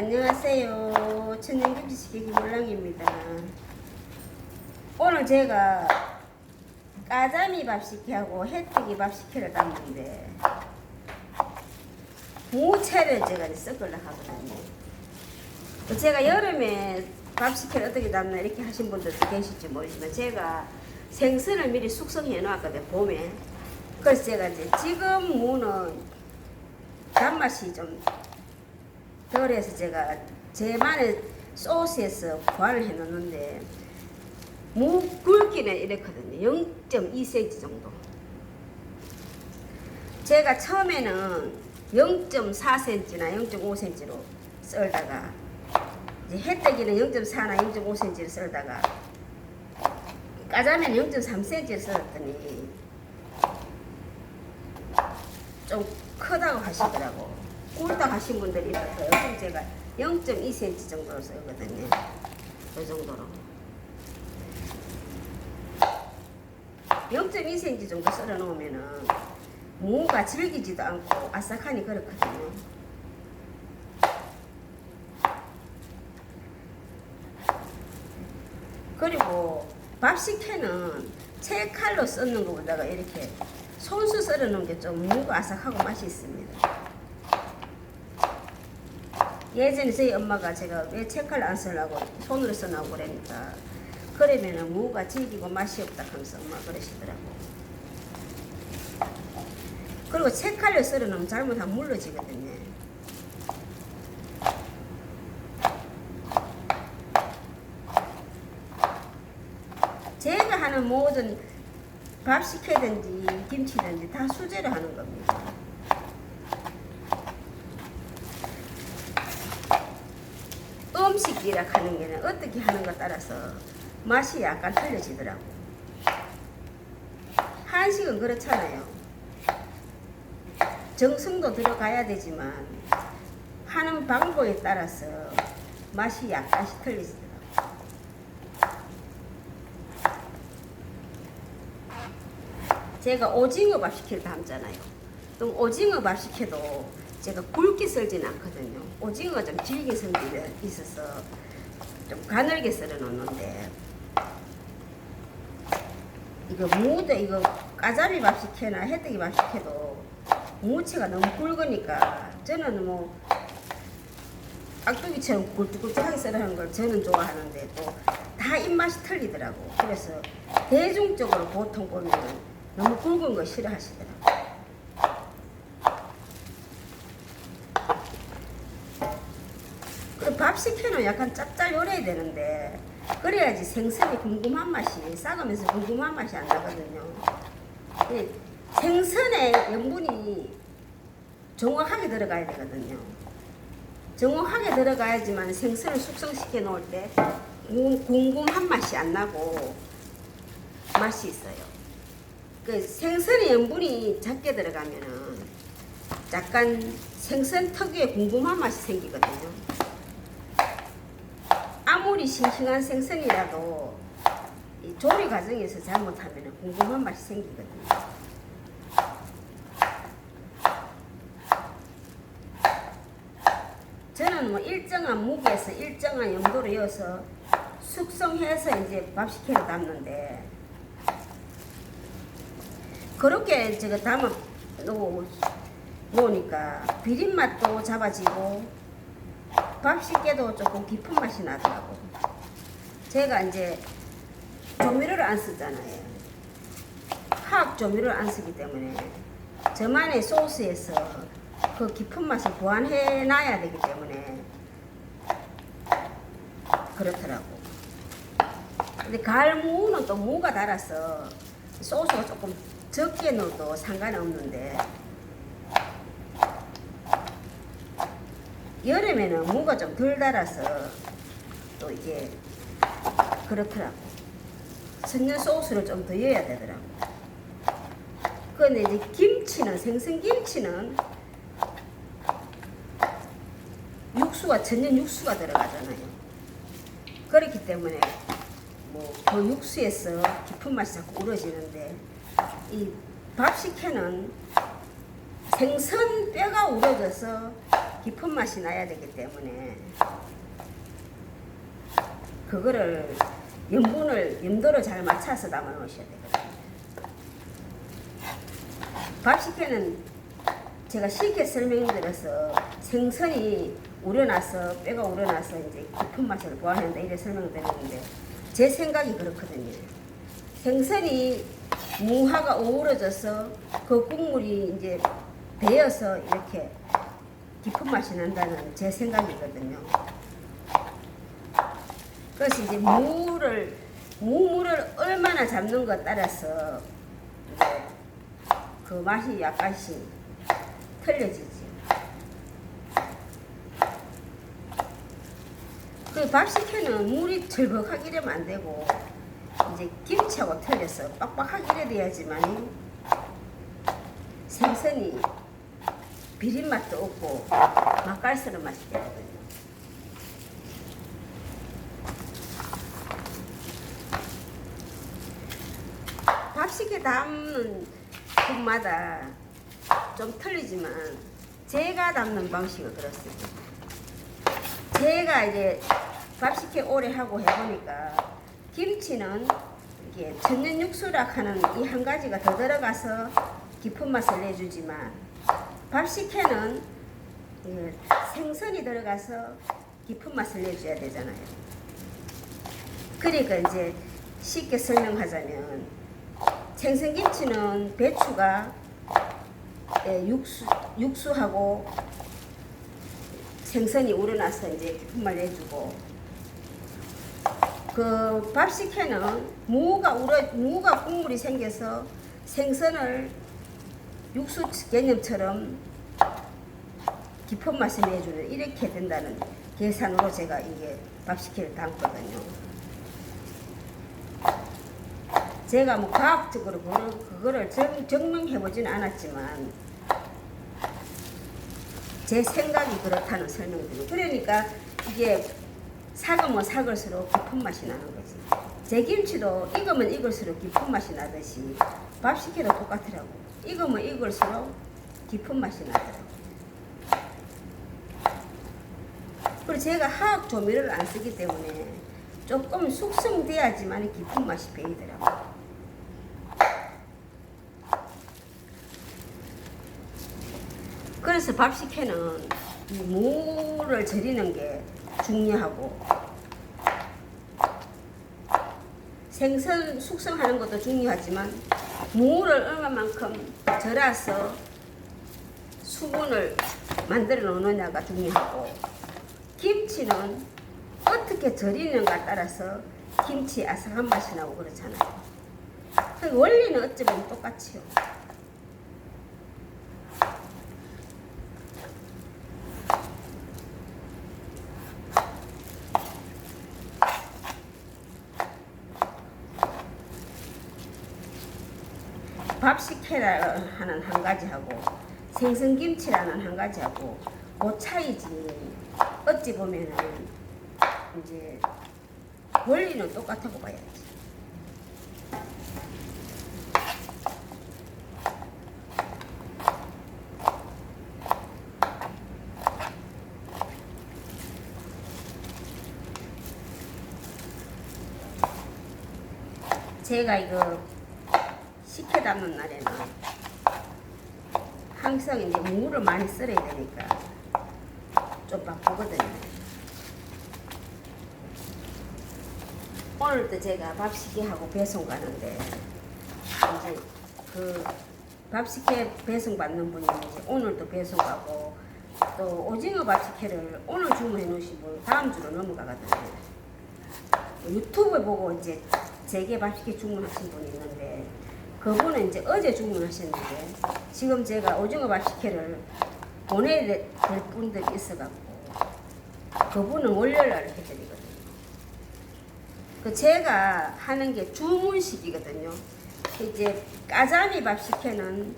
안녕하세요. 천연김치찌개 김물랑입니다. 오늘 제가 까자미 밥 시키하고 해뜨기 밥 시키를 담는데 무채를 제가 섞으려 하거든요. 제가 여름에 밥 시키를 어떻게 담나 이렇게 하신 분들도 계실지 모르지만 제가 생선을 미리 숙성해 놓았거든요. 봄에. 그래서 제가 이제 지금 무는 단맛이 좀 덜해서 제가 제만의 소스에서 구화를 해 놓는데 무 굵기는 이렇거든요. 0.2cm 정도. 제가 처음에는 0.4cm나 0.5cm로 썰다가 이제 해뜨기는 0.4나 0.5cm를 썰다가 까자면 0.3cm를 썰었더니 좀 크다고 하시더라고. 굵다 하신 분들이 있어서 요즘 제가 0.2cm 정도로 썰거든요. 이 정도로. 0.2cm 정도 썰어 놓으면은 무가 질기지도 않고 아삭하니 그렇거든요. 그리고 밥 식혜는 채 칼로 썰는 것보다가 이렇게 손수 썰어 놓은 게 좀 무가 아삭하고 맛이 있습니다. 예전에 저희 엄마가 제가 왜 채칼 안 쓰려고 손으로 써나고 그러니까 그러면은 무가 질기고 맛이 없다 하면서 엄마 그러시더라고. 그리고 채칼로 썰어 놓으면 잘못하면 물러지거든요. 제가 하는 모든 밥 식혜든지 김치든지 다 수제로 하는 겁니다. 음식이라 하는 게는 어떻게 하는 것 따라서 맛이 약간 틀려지더라고. 한식은 그렇잖아요. 정성도 들어가야 되지만 하는 방법에 따라서 맛이 약간씩 틀리지더라고. 제가 오징어 밥 시킬 담잖아요. 그럼 오징어 밥 시켜도 제가 굵게 썰진 않거든요. 오징어가 좀 질게 썰게 있어서 좀 가늘게 썰어 놓는데 이거 무도 이거 까자미 밥 시켜나 해뜨기 밥 시켜도 무채가 너무 굵으니까 저는 뭐 깍두기처럼 굵직굵직하게 썰어하는 걸 저는 좋아하는데 또 다 입맛이 틀리더라고. 그래서 대중적으로 보통 보면 너무 굵은 거 싫어하시더라고. 식혜는 약간 짭짤요래야 되는데 그래야지 생선이 궁금한 맛이 싹으면서 궁금한 맛이 안 나거든요. 이 생선의 염분이 정확하게 들어가야 되거든요. 정확하게 들어가야지만 생선을 숙성시켜 놓을 때 궁- 궁금한 맛이 안 나고 맛이 있어요. 그 생선의 염분이 작게 들어가면은 약간 생선 특유의 궁금한 맛이 생기거든요. 아무리 싱싱한 생선이라도 이 조리 과정에서 잘못하면 궁금한 맛이 생기거든요. 저는 뭐 일정한 무게에서 일정한 염도로 이어서 숙성해서 이제 밥 식혜를 담는데 그렇게 제가 담아 놓- 놓으니까 비린 맛도 잡아지고 밥 식혜도 조금 깊은 맛이 나더라고. 제가 이제 조미료를 안 쓰잖아요. 화학 조미료를 안 쓰기 때문에 저만의 소스에서 그 깊은 맛을 보완해 놔야 되기 때문에 그렇더라고. 근데 갈무는 또 무가 달아서 소스가 조금 적게 넣어도 상관이 없는데 여름에는 무가 좀 덜 달아서 또 이게 그렇더라고. 선녀 소스를 좀 더 넣어야 되더라고. 근데 이제 김치는 생선 김치는 육수가 전년 육수가 들어가잖아요. 그렇기 때문에 뭐그 육수에서 깊은 맛이 자꾸 우러지는데 이 밥 식혜는 생선 뼈가 우러져서 깊은 맛이 나야 되기 때문에 그거를 염분을 염도를 잘 맞춰서 담아 놓으셔야 되거든요. 밥식혜는 제가 쉽게 설명드려서 생선이 우려나서 뼈가 우려나서 이제 깊은 맛을 보완한다 이래 설명드렸는데 제 생각이 그렇거든요. 생선이 무화가 어우러져서 그 국물이 이제 배어서 이렇게 깊은 맛이 난다는 제 생각이거든요. 그래서 이제 무를 무물을 얼마나 잡는 것 따라서 그 맛이 약간씩 틀려지지. 그 밥식혜는 물이 절벽하게 이러면 안 되고 이제 김치하고 틀려서 빡빡하게 돼야지만 생선이 비린 맛도 없고 맛깔스러운 맛이 되거든요. 밥식혜 담는 국마다 좀 틀리지만 제가 담는 방식은 그렇습니다. 제가 이제 밥식혜 오래 하고 해보니까 김치는 이게 천년 육수락 하는 이 한 가지가 더 들어가서 깊은 맛을 내주지만 밥식혜는 예, 생선이 들어가서 깊은 맛을 내줘야 되잖아요. 그러니까 이제 쉽게 설명하자면 생선김치는 배추가 예, 육수, 육수하고 생선이 우러나서 이제 깊은 맛 내주고 그 밥식혜는 무가 우러 무가 국물이 생겨서 생선을 육수 개념처럼 깊은 맛을 내주는 이렇게 된다는 계산으로 제가 이게 밥식혜를 담거든요. 제가 뭐 과학적으로 그거를 정, 증명해보지는 않았지만 제 생각이 그렇다는 설명드리고 그러니까 이게 사으면 사을수록 깊은 맛이 나는 거지. 제 김치도 익으면 익을수록 깊은 맛이 나듯이 밥식혜도 똑같더라고. 익으면 익을수록 깊은 맛이 나더라고. 그리고 제가 화학 조미료를 안 쓰기 때문에 조금 숙성돼야지만 깊은 맛이 배이더라고. 그래서 밥식혜는 이 무를 절이는 게 중요하고 생선 숙성하는 것도 중요하지만 무를 얼마만큼 절여서 수분을 만들어 놓느냐가 중요하고 김치는 어떻게 절이는가 따라서 김치 아삭한 맛이 나고 그렇잖아요. 그 원리는 어찌 보면 똑같이요. 하는 한 가지하고 생선김치라는 한 가지하고 그 차이지 어찌 보면은 이제 원리는 똑같다고 봐야지. 제가 이거 식혜 담는 날에는 항상 이제 물을 많이 썰어야 되니까 좀 바쁘거든요. 오늘도 제가 밥식혜하고 배송 가는데 이제 그 밥식혜 배송 받는 분이 이제 오늘도 배송 가고 또 오징어 밥식혜를 오늘 주문해 놓으시고 다음 주로 넘어가거든요. 유튜브 보고 이제 제게 밥식혜 주문하신 분이 있는데 그분은 이제 어제 주문하셨는데 지금 제가 오징어 밥식혜를 보내야 될 분들이 있어갖고 그분은 월요일 날 해드리거든요. 그 제가 하는 게 주문식이거든요. 이제 까자미 밥 식혜는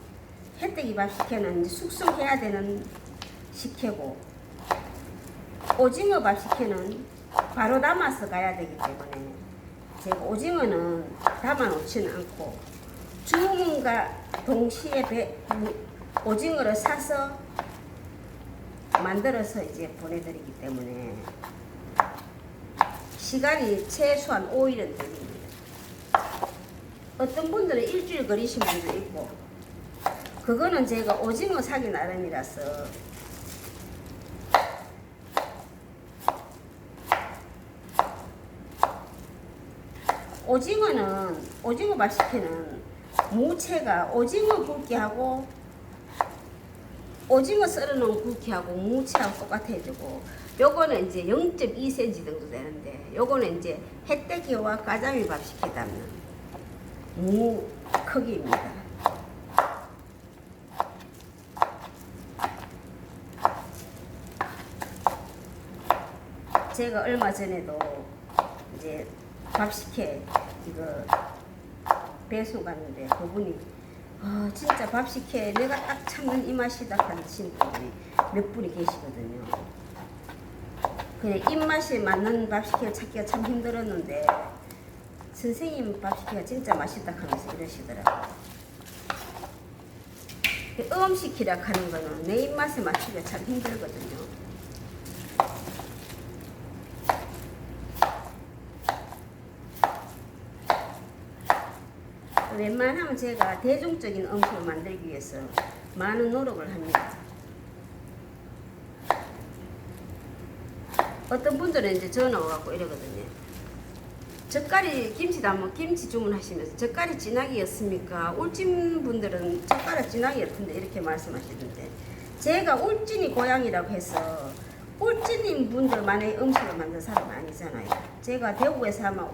해뜨기 밥 식혜는 이제 숙성해야 되는 식혜고 오징어 밥 식혜는 바로 담아서 가야 되기 때문에 제가 오징어는 담아 놓지는 않고 주문과 동시에 배, 무- 오징어를 사서 만들어서 이제 보내드리기 때문에 시간이 최소한 5일은 걸립니다. 어떤 분들은 일주일 걸리신 분도 있고 그거는 제가 오징어 사기 나름이라서 오징어는 오징어 맛식회는 무채가 오징어 굵기하고 오징어 썰어놓은 굵기하고 무채하고 똑같아지고 요거는 이제 0.2cm 정도 되는데 요거는 이제 햇대기와 가자미 밥식회 담는 무 크기입니다. 제가 얼마 전에도 이제 밥식회 이거 배송 갔는데 그분이 아 진짜 밥식회 내가 딱 참는 이 맛이다 하신 분이 몇 분이 계시거든요. 그냥 입맛에 맞는 밥식회를 찾기가 참 힘들었는데 선생님 밥식회가 진짜 맛있다 하면서 이러시더라고요. 음식이라 하는 거는 내 입맛에 맞추기가 참 힘들거든요. 웬만하면 제가 대중적인 음식을 만들기 위해서 많은 노력을 합니다. 어떤 분들은 이제 전화 와갖고 이러거든요. 젓갈이 김치 담으면 김치 주문하시면서 젓갈이 진하기였습니까? 울진 분들은 젓갈이 진하기였던데 이렇게 말씀하시던데 제가 울진이 고향이라고 해서 울진인 분들만의 음식을 만든 사람은 아니잖아요. 제가 대구에서 아마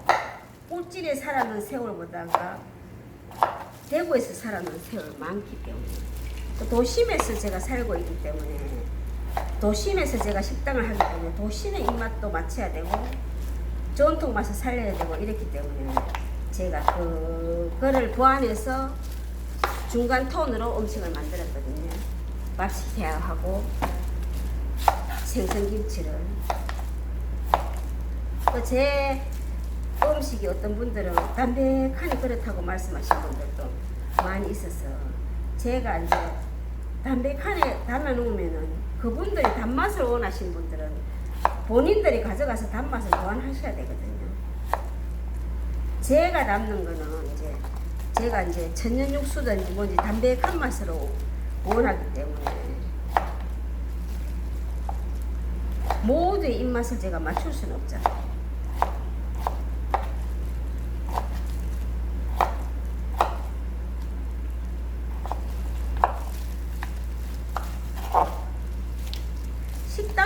울진에 살았는 세월보다가 대구에서 살았는 세월 많기 때문에 또 도심에서 제가 살고 있기 때문에 도심에서 제가 식당을 하기 때문에 도심의 입맛도 맞춰야 되고 전통 맛을 살려야 되고 이랬기 때문에 제가 그거를 보완해서 중간 톤으로 음식을 만들었거든요. 밥식회하고 생선김치를 그제 음식이 어떤 분들은 담백하니 그렇다고 말씀하신 분들도 많이 있어서 제가 이제 담백하게 담아놓으면은 그분들이 단맛을 원하신 분들은 본인들이 가져가서 단맛을 보완하셔야 되거든요. 제가 담는 거는 이제 제가 이제 천연 육수든지 뭔지 담백한 맛으로 원하기 때문에 모두의 입맛을 제가 맞출 수는 없잖아요.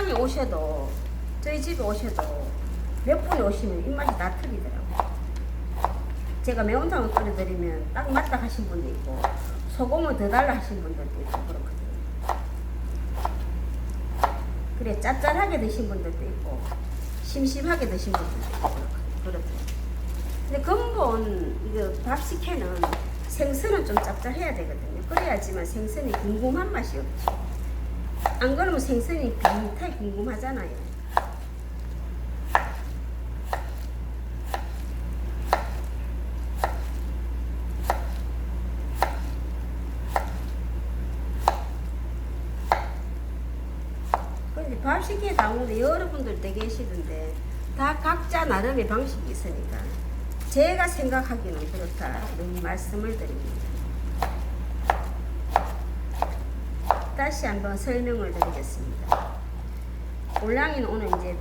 식당에 오셔도 저희 집에 오셔도 몇 분이 오시면 입맛이 다 틀리더라고요. 제가 매운탕을 끓여드리면 딱 맞다 하신 분도 있고 소금을 더 달라 하신 분들도 있고 그렇거든요. 그래 짭짤하게 드신 분들도 있고 심심하게 드신 분들도 있고 그렇거든요. 근데 근본 이거 밥식회는 생선은 좀 짭짤해야 되거든요. 그래야지만 생선이 궁금한 맛이 없죠. 안 그러면 생선이 비슷하게 궁금하잖아요. 근데 밥식에 나오는데 여러분들도 계시던데 다 각자 나름의 방식이 있으니까 제가 생각하기는 그렇다 는 말씀을 드립니다. 다시 한번 설명을 드리겠습니다. 올랑이는 오늘 이제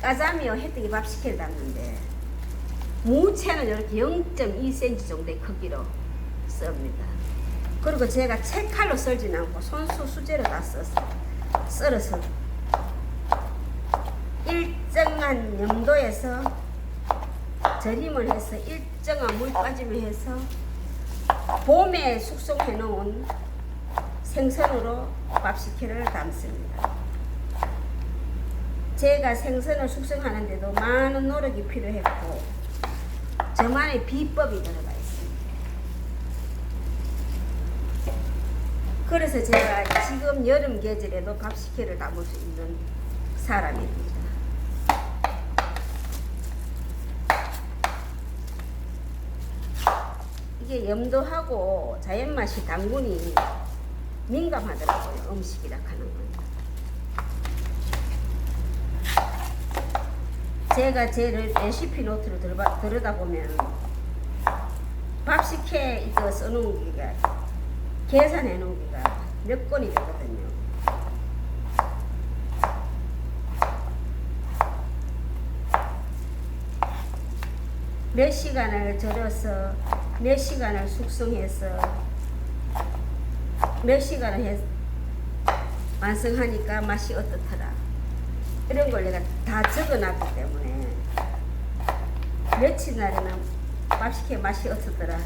까자미와 해뜨기 밥 시켜 담는데 무채는 이렇게 0.2cm 정도의 크기로 썹니다. 그리고 제가 채칼로 썰진 않고 손수 수제로 다 써서 썰어서 일정한 염도에서 절임을 해서 일정한 물 빠짐을 해서 봄에 숙성해 놓은 생선으로 밥식회를 담습니다. 제가 생선을 숙성하는데도 많은 노력이 필요했고 저만의 비법이 들어가 있습니다. 그래서 제가 지금 여름 계절에도 밥식회를 담을 수 있는 사람입니다. 이게 염도하고 자연맛이 당분이 민감하더라고요. 음식이라 하는 건. 제가 제 레- 레시피 노트를 들어봐, 들여다보면 밥 식혜 이거 써놓은 기가 계산해 놓은 기가 몇 건이 되거든요. 몇 시간을 절여서 몇 시간을 숙성해서 몇 시간을 해 완성하니까 맛이 어떻더라? 이런 걸 내가 다 적어놨기 때문에 며칠 날에는 밥식혜 맛이 어떻더라?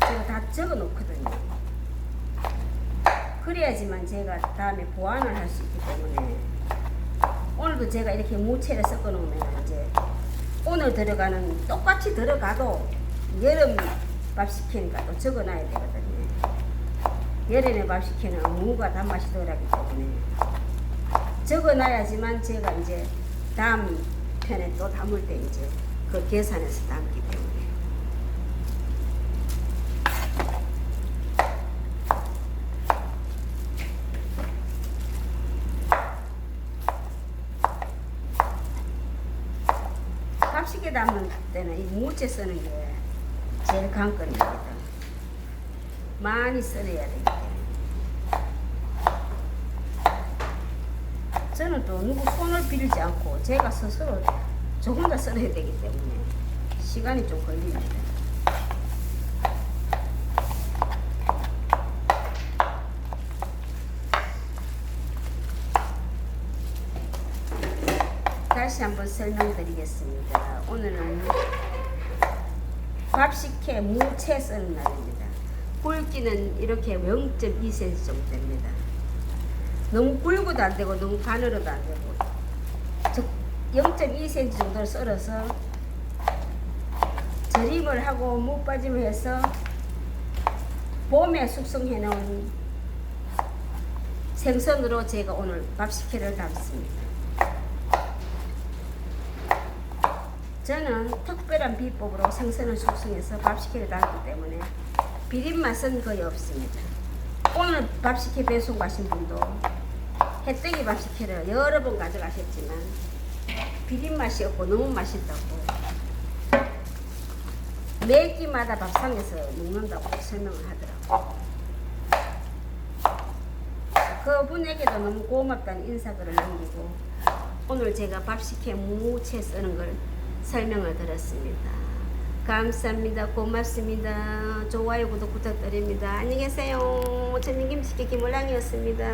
제가 다 적어놓거든요. 그래야지만 제가 다음에 보완을 할 수 있기 때문에 오늘도 제가 이렇게 무채를 섞어 놓으면 이제 오늘 들어가는 똑같이 들어가도 여름 밥 시키니까 또 적어놔야 되거든요. 여름에 밥 시키는 무가 단맛이 덜하기 때문에 적어놔야지만 제가 이제 다음 편에 또 담을 때 이제 그 계산해서 담기 때문에. 값있게 담을 때는 이 무채 쓰는 게 제일 관건입니다. 많이 썰어야 되기. 저는 또 누구 손을 빌지 않고 제가 스스로 저 혼자 썰어야 되기 때문에 시간이 좀 걸립니다. 다시 한번 설명드리겠습니다. 오늘은 밥식혜 무채 쓰는 날입니다. 굵기는 이렇게 0.2cm 정도 됩니다. 너무 굵어도 안 되고 너무 가늘어도 안 되고 적 0.2cm 정도를 썰어서 절임을 하고 무 빠짐을 해서 봄에 숙성해 놓은 생선으로 제가 오늘 밥식혜를 담습니다. 저는 특별한 비법으로 생선을 숙성해서 밥식혜를 담기 때문에 비린 맛은 거의 없습니다. 오늘 밥식혜 배송 가신 분도 해뜨기 밥식혜를 여러 번 가져가셨지만 비린 맛이 없고 너무 맛있다고 매 끼마다 밥상에서 먹는다고 설명을 하더라고요. 그분에게도 너무 고맙다는 인사글을 남기고 오늘 제가 밥식혜 무채 쓰는 걸 설명을 드렸습니다. 감사합니다. 고맙습니다. 좋아요, 구독 부탁드립니다. 안녕히 계세요. 저는 김치기 김을랑이었습니다.